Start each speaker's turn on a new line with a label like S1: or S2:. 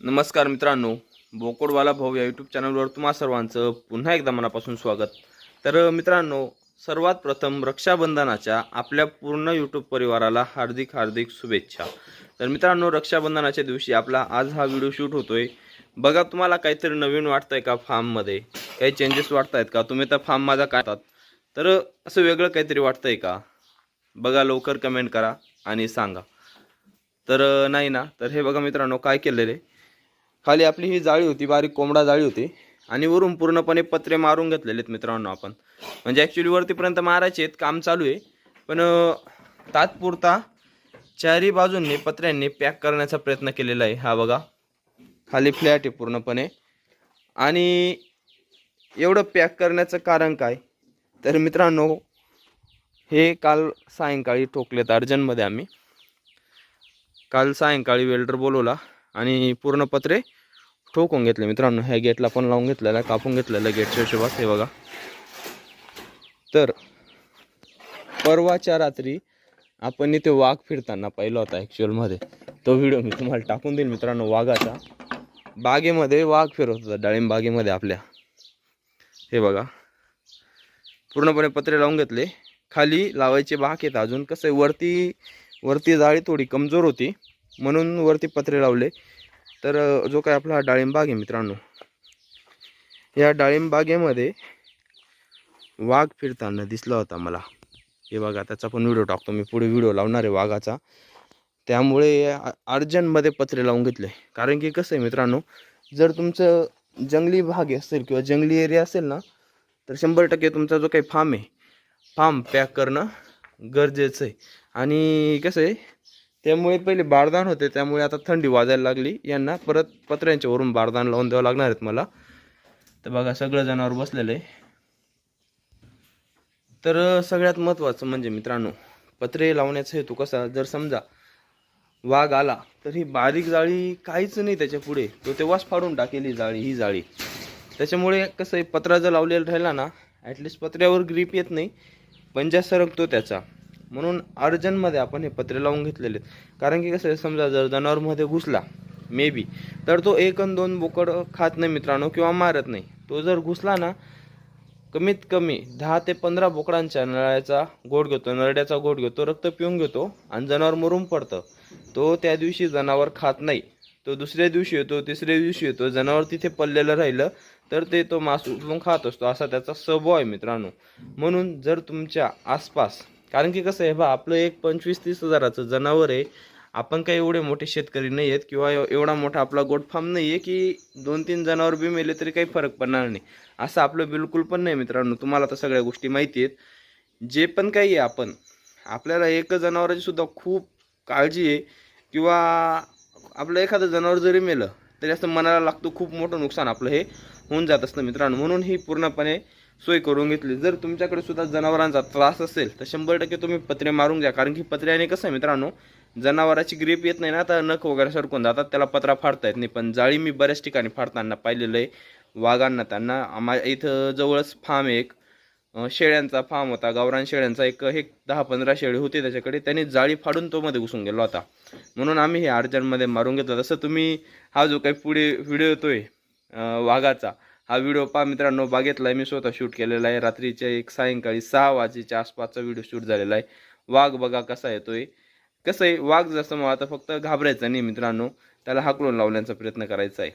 S1: नमस्कार मित्रांनो बोकोडवाला भाऊ या यूट्यूब चॅनलवर तुम्हा सर्वांचं पुन्हा एकदा मनापासून स्वागत. तर मित्रांनो सर्वात प्रथम रक्षाबंधनाच्या आपल्या पूर्ण यूट्यूब परिवाराला हार्दिक हार्दिक शुभेच्छा. तर मित्रांनो रक्षाबंधनाच्या दिवशी आपला आज हा व्हिडिओ शूट होतोय. बघा तुम्हाला काहीतरी नवीन वाटतंय का फार्ममध्ये काही चेंजेस वाटत आहेत का? तुम्ही तर फार्म माझा काढतात तर असं वेगळं काहीतरी वाटतंय का? बघा लवकर कमेंट करा आणि सांगा. तर नाही ना? तर हे बघा मित्रांनो काय केलेलं आहे? खाली आपली ही जाळी होती बारीक कोंबडा जाळी होती. आणि वरून पूर्णपणे पत्रे मारून घेतलेले आहेत मित्रांनो आपण. म्हणजे ॲक्च्युली वरतीपर्यंत मारायचे आहेत काम चालू आहे. पण तात्पुरता चारी बाजूंनी पत्र्यांनी पॅक करण्याचा प्रयत्न केलेला आहे. हा बघा. खाली फ्लॅट आहे पूर्णपणे. आणि एवढं पॅक करण्याचं कारण काय? तर मित्रांनो हे काल सायंकाळी ठोकलेत अर्जंटमध्ये आम्ही. काल सायंकाळी वेल्डर बोलवला आणि पूर्ण पत्रे ठोकून घेतले मित्रांनो. ह्या गेटला पण लावून घेतलेला कापून घेतलेलं गेटच्या हिशोबात हे बघा. तर परवाच्या रात्री आपण इथे वाघ फिरताना पाहिला होता ॲक्च्युअलमध्ये तो व्हिडिओ मी तुम्हाला टाकून देईन मित्रांनो वाघाचा. बागेमध्ये वाघ फिरत होता डाळिंब बागेमध्ये आपल्या. हे बघा. पूर्णपणे पत्रे लावून घेतले. खाली लावायचे बाक आहेत अजून. कसं आहे वरती वरती जाळी थोडी कमजोर होती. म्हणून वरती पत्रे लावले. तर जो काय आपला हा आहे मित्रांनो या डाळिंब बागेमध्ये वाघ फिरताना दिसला होता मला. हे बघा त्याचा पण व्हिडिओ टाकतो मी पुढे व्हिडिओ लावणार आहे वाघाचा. त्यामुळे अर्जंटमध्ये पत्रे लावून घेतले. कारण की कसं आहे मित्रांनो जर तुमचं जंगली भाग असेल किंवा जंगली एरिया असेल ना तर शंभर टक्के तुमचा जो काही फार्म आहे फार्म पॅक करणं गरजेचं आहे. आणि कसं आहे त्यामुळे पहिले बारदान होते त्यामुळे आता थंडी वाजायला लागली. यांना परत पत्र्यांच्या वरून बारदान लावून द्यावं लागणार आहेत मला. तर बघा सगळं जनावर बसलेलं आहे. तर सगळ्यात महत्त्वाचं म्हणजे मित्रांनो पत्रे लावण्याचा हेतू कसा? जर समजा वाघ आला तर ही बारीक जाळी काहीच नाही त्याच्या पुढे. तो तेव्हाच फाडून टाकेली जाळी ही जाळी. त्याच्यामुळे कसं आहे पत्रा जर लावलेला राहिला ना ॲटलिस्ट पत्र्यावर ग्रीप येत नाही. पंजा सरकतो त्याचा. म्हणून अर्जंटमध्ये आपण हे पत्रे लावून घेतलेले आहेत. कारण की कसं आहे समजा जर जनावरमध्ये घुसला मे बी तर तो एक आणि दोन बोकड खात नाही मित्रांनो किंवा मारत नाही. तो जर घुसला ना कमीत कमी दहा ते पंधरा बोकडांच्या नळ्याचा गोड घेतो नरड्याचा गोड घेतो रक्त पिऊन घेतो आणि जनावर मरून पडतं. तो त्या दिवशी जनावर खात नाही. तो दुसऱ्या दिवशी येतो तिसऱ्या दिवशी येतो जनावर तिथे पडलेलं राहिलं तर ते तो मांस उचलून खात असतो. असा त्याचा स्वभाव आहे मित्रांनो. म्हणून जर तुमच्या आसपास कारण की कसं आहे बा आपलं एक पंचवीस तीस हजाराचं जनावर आहे आपण काही एवढे मोठे शेतकरी नाही आहेत किंवा एवढा मोठा आपला गोट फार्म नाही आहे की दोन तीन जनावर बी मेले तरी काही फरक पडणार नाही. असं आपलं बिलकुल पण नाही मित्रांनो तुम्हाला तर सगळ्या गोष्टी माहिती आहेत. जे पण काही आहे आपण आपल्याला एक जनावराची सुद्धा खूप काळजी आहे किंवा आपलं एखादं जनावर जरी मेलं तरी असं मनाला लागतं खूप मोठं नुकसान आपलं हे होऊन जात असतं मित्रांनो. म्हणून ही पूर्णपणे सोय करून घेतली. जर तुमच्याकडे सुद्धा जनावरांचा त्रास असेल तर शंभर टक्के तुम्ही पत्रे मारून घ्या. कारण की पत्र्याने कसं आहे मित्रांनो जनावराची ग्रीप येत नाही ना आता नख वगैरे सरकून जातात त्याला पत्रा फाडता येत नाही. पण जाळी मी बऱ्याच ठिकाणी फाडताना पाहिलेलं आहे. वाघांना त्यांना आम्हा इथं जवळच फार्म एक. शेळ्यांचा फार्म होता गावरान शेळ्यांचा एक हे दहा पंधरा शेळी होते त्याच्याकडे. त्यांनी जाळी फाडून तो मध्ये घुसून गेला होता. म्हणून आम्ही हे अर्जंटमध्ये मारून घेतलं. तसं तुम्ही हा जो काही पुढे व्हिडिओ येतोय वाघाचा हा व्हिडिओ पहा मित्रांनो बागेतला आहे मी स्वतः शूट केलेला आहे. रात्रीच्या एक सायंकाळी सहा वाजेच्या आसपासचा व्हिडिओ शूट झालेला आहे. वाघ बघा कसा येतोय. कसं आहे? वाघ जसं मग आता फक्त घाबरायचं नाही मित्रांनो त्याला हाकलून लावण्याचा प्रयत्न करायचा आहे.